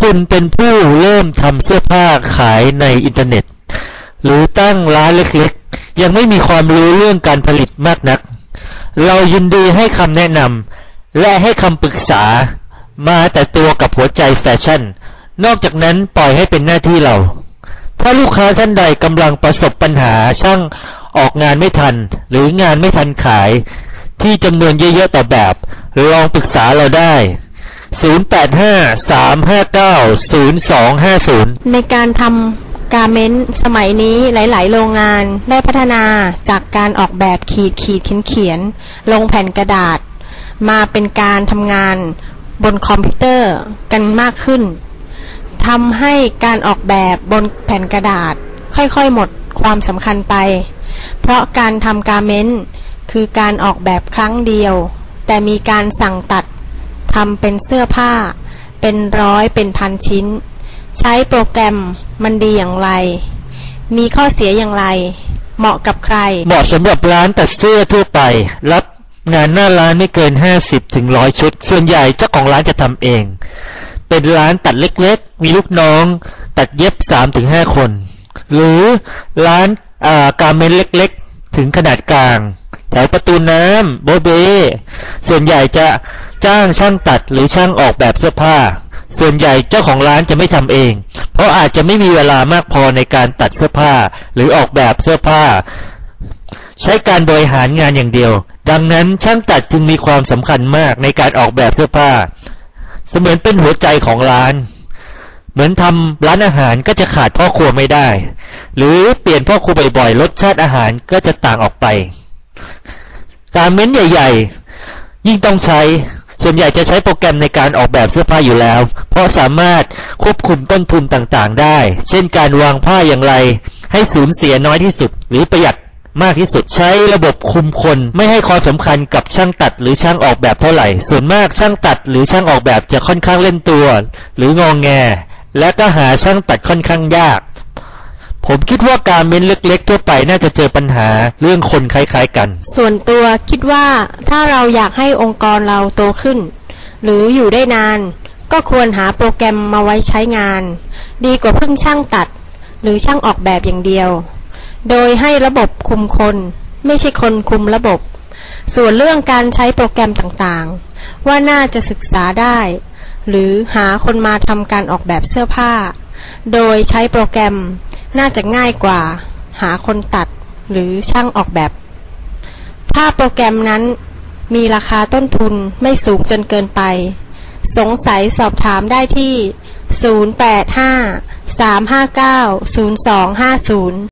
คุณเป็นผู้เริ่มทำเสื้อผ้าขายในอินเทอร์เน็ต หรือตั้งร้านเล็กๆ ยังไม่มีความรู้เรื่องการผลิตมากนัก เรายินดีให้คำแนะนำและให้คำปรึกษามาแต่ตัวกับหัวใจแฟชั่น นอกจากนั้นปล่อยให้เป็นหน้าที่เรา ถ้าลูกค้าท่านใดกำลังประสบปัญหาช่างออกงานไม่ทัน หรืองานไม่ทันขาย ที่จำนวนเยอะๆต่อแบบลองปรึกษาเราได้ 0853590250 ในการทำการเมนสมัยนี้หลาย ๆ โรงงานได้พัฒนาจากการออกแบบขีดขีดเขียนเขียน ลงแผ่นกระดาษ มาเป็นการทำงานบนคอมพิวเตอร์กันมากขึ้นทำให้การออกแบบบนแผ่นกระดาษ ค่อยๆ หมดความสำคัญไป เพราะการทำการเมนคือการออกแบบครั้งเดียว แต่มีการสั่งตัด ทำเป็นเสื้อผ้า เป็นร้อยเป็นพันชิ้น ใช้โปรแกรมมันดีอย่างไร มีข้อเสียอย่างไร เหมาะกับใคร เหมาะสำหรับร้านตัดเสื้อทั่วไป รับงานหน้าร้านไม่เกิน 50ถึง100ชุด ส่วนใหญ่เจ้าของร้านจะทำเอง เป็นร้านตัดเล็กๆ มีลูกน้อง ตัดเย็บ3-5คน หรือร้านาการเมนเล็กๆ ถึงขนาดกลาง แถวประตูน้ำโบเบ ส่วนใหญ่จะ จ้างช่างตัดหรือช่างออกแบบเสื้อผ้า ส่วนใหญ่เจ้าของร้านจะไม่ทำเอง เพราะอาจจะไม่มีเวลามากพอในการตัดเสื้อผ้าหรือออกแบบเสื้อผ้า ใช้การบริหารงานอย่างเดียว ดังนั้นช่างตัดจึงมีความสำคัญมากในการออกแบบเสื้อผ้า เสมือนเป็นหัวใจของร้าน เหมือนทำร้านอาหารก็จะขาดพ่อครัวไม่ได้ หรือเปลี่ยนพ่อครัวบ่อยๆรสชาติอาหารก็จะต่างออกไป การเม้นใหญ่ ๆ ยิ่งต้องใช้ ส่วนใหญ่จะใช้โปรแกรมในการออกแบบเสื้อผ้าอยู่แล้ว เพราะสามารถควบคุมต้นทุนต่างๆ ได้ เช่นการวางผ้าอย่างไร ให้สูญเสียน้อยที่สุด หรือประหยัดมากที่สุดใช้ระบบคุมคนไม่ให้ความสำคัญกับช่างตัดหรือช่างออกแบบเท่าไหร่ ส่วนมากช่างตัดหรือช่างออกแบบจะค่อนข้างเล่นตัว หรืององแง และก็หาช่างตัดค่อนข้างยาก ผมคิดว่าการเม้นเล็กๆทั่วไปน่าจะเจอปัญหาเรื่องคนคล้ายๆกัน ส่วนตัวคิดว่าถ้าเราอยากให้องค์กรเราโตขึ้น หรืออยู่ได้นาน ก็ควรหาโปรแกรมมาไว้ใช้งาน ดีกว่าเพิ่งช่างตัด หรือช่างออกแบบอย่างเดียว โดยให้ระบบคุมคน ไม่ใช่คนคุมระบบ ส่วนเรื่องการใช้โปรแกรมต่างๆ ว่าน่าจะศึกษาได้ หรือหาคนมาทำการออกแบบเสื้อผ้า โดยใช้โปรแกรม น่าจะง่ายกว่า หาคนตัดหรือช่างออกแบบ ถ้าโปรแกรมนั้นมีราคาต้นทุนไม่สูงจนเกินไป สงสัยสอบถามได้ที่ 085 359 0250